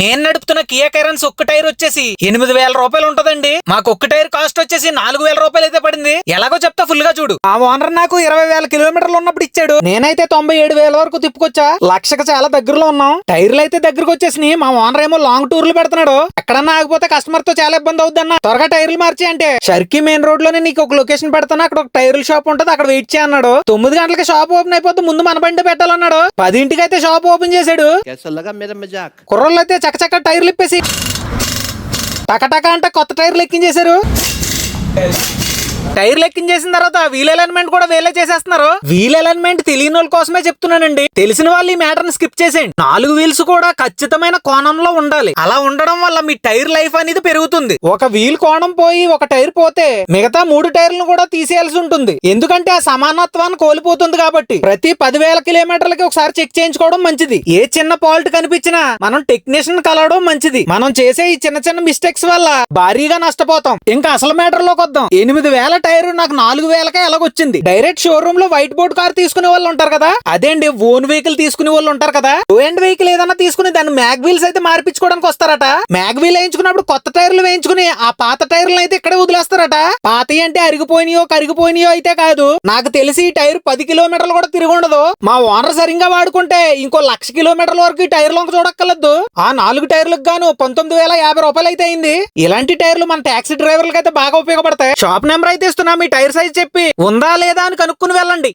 నేను నడుపుతున్న కియా కైరన్స్ ఒక్క టైర్ వచ్చేసి ఎనిమిది వేల రూపాయలు ఉంటదండి. మాకు ఒక్క టైర్ కాస్ట్ వచ్చేసి నాలుగు వేల రూపాయలు అయితే పడింది. ఎలాగో చెప్తా ఫుల్గా చూడు. ఆ ఓనర్ నాకు ఇరవై వేల కిలోమీటర్లు ఉన్నప్పుడు ఇచ్చాడు. నేనైతే తొంభై ఏడు వేల వరకు తిప్పుకొచ్చా. లక్షకు చాలా దగ్గరలో ఉన్నాం. టైర్లు అయితే దగ్గరకు వచ్చేసి మా ఓనర్ ఏమో లాంగ్ టూర్లు పెడుతున్నాడు. ఎక్కడన్నా ఆగిపోతే కస్టమర్తో చాలా ఇబ్బంది అవుద్దన్న. త్వరగా టైర్లు మార్చి అంటే షర్కి మెయిన్ రోడ్లోనే నీకు ఒక లొకేషన్ పెడతాను. అక్కడ ఒక టైర్లు షాప్ ఉంటుంది. అక్కడ వెయిట్ చేయ అన్నాడు. తొమ్మిది గంటలకి షాప్ ఓపెన్ అయిపోతే ముందు మన బండి పెట్టాలన్నాడు. పదింటికి అయితే షాప్ ఓపెన్ చేశాడు కుర్రోళ్ళు అయితే చకచక టైర్లు ఇప్పేసి టకటక అంటే కొత్త టైర్లు ఎక్కించేశారు. టైర్ ఎక్కించేసిన తర్వాత వీల్ అలైన్మెంట్ కూడా వేలే చేసేస్తున్నారు. వీల్ అలైన్మెంట్ తెలియని వాళ్ళ కోసమే చెప్తున్నానండి. తెలిసిన వాళ్ళు ఈ మ్యాటర్ని స్కిప్ చేసేయండి. నాలుగు వీల్స్ కూడా ఖచ్చితమైన కోణంలో ఉండాలి. అలా ఉండడం వల్ల మీ టైర్ లైఫ్ అనేది పెరుగుతుంది. ఒక వీల్ కోణం పోయి ఒక టైర్ పోతే మిగతా మూడు టైర్లను కూడా తీసేయాల్సి ఉంటుంది. ఎందుకంటే ఆ సమానత్వాన్ని కోల్పోతుంది కాబట్టి. ప్రతి పదివేల కిలోమీటర్లకి ఒకసారి చెక్ చేయించుకోవడం మంచిది. ఏ చిన్న ఫాల్ట్ కనిపించినా మనం టెక్నీషియన్ కలవడం మంచిది. మనం చేసే ఈ చిన్న చిన్న మిస్టేక్స్ వల్ల భారీగా నష్టపోతాం. ఇంకా అసలు మ్యాటర్లోకి వద్దాం. ఎనిమిది వేల టైర్ నాకు నాలుగు వేలకే ఎలాగొచ్చింది? డైరెక్ట్ షోరూమ్లో వైట్ బోర్డ్ కార్ తీసుకునే వాళ్ళు ఉంటారు కదా? అదేండి ఓన్ వెహికల్ తీసుకునే వాళ్ళు ఉంటారు కదా? టూ అండ్ వెహికల్ ఏదైనా తీసుకుని దాన్ని మ్యాగ్ వీల్స్ అయితే మార్పించుకోవడానికి వస్తారట. మ్యాగ్ వీల్ వేయించుకున్నప్పుడు కొత్త టైర్లు వేయించుకుని ఆ పాత టైర్లు అయితే ఇక్కడే వదిలేస్తారట. పాత అంటే అరిగిపోయినాయో కరిగిపోయినాయో అయితే కాదు. నాకు తెలిసి ఈ టైర్ పది కిలోమీటర్లు కూడా తిరిగి ఉండదు. మా ఓనర్ సరిగ్గా వాడుకుంటే ఇంకో లక్ష కిలోమీటర్ల వరకు ఈ టైర్ లొంక చూడక్కర్లేదు. ఆ నాలుగు టైర్లకు గాను పంతొమ్మిది వేల యాభై రూపాయలు అయితే అయింది. ఇలాంటి టైర్లు మన టాక్సీ డ్రైవర్లకు అయితే బాగా ఉపయోగపడతాయి. షాప్ నెంబర్ అయితే అయితే ఇస్తున్నా మీ టైర్ సైజ్ చెప్పి ఉందా లేదా అని కనుక్కుని వెళ్ళండి.